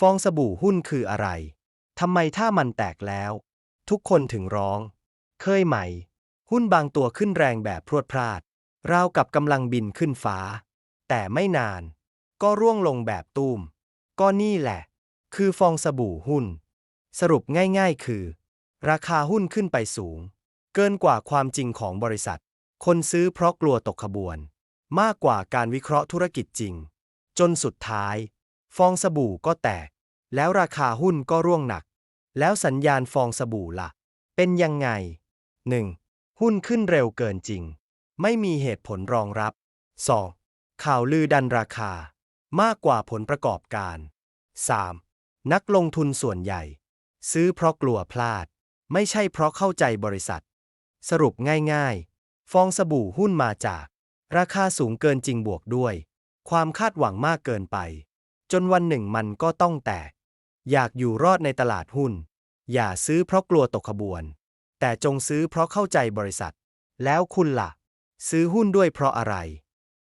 ฟองสบู่หุ้นคืออะไร ทำไมถ้ามันแตกแล้ว ทุกคนถึงร้อง เคยไหม หุ้นบางตัวขึ้นแรงแบบพรวดพลาด ราวกับกำลังบินขึ้นฟ้า แต่ไม่นาน ก็ร่วงลงแบบตูม ก็นี่แหละ คือฟองสบู่หุ้น สรุปง่ายๆ คือ ราคาหุ้นขึ้นไปสูง เกินกว่าความจริงของบริษัท คนซื้อเพราะกลัวตกขบวน มากกว่าการวิเคราะห์ธุรกิจจริง จนสุดท้าย ฟองสบู่ก็แตก แล้วราคาหุ้นก็ร่วงหนัก แล้วสัญญาณฟองสบู่ล่ะ เป็นยังไง 1. หุ้นขึ้นเร็วเกินจริง ไม่มีเหตุผลรองรับ 2. ข่าวลือดันราคา มากกว่าผลประกอบการ 3. นักลงทุนส่วนใหญ่ ซื้อเพราะกลัวพลาด ไม่ใช่เพราะเข้าใจบริษัท สรุปง่ายๆ ฟองสบู่หุ้นมาจาก ราคาสูงเกินจริงบวกด้วย ความคาดหวังมากเกินไป จนวันหนึ่งมันก็ต้องแตก อยากอยู่รอดในตลาดหุ้น อย่าซื้อเพราะกลัวตกขบวน แต่จงซื้อเพราะเข้าใจบริษัท แล้วคุณล่ะ ซื้อหุ้นด้วยเพราะอะไร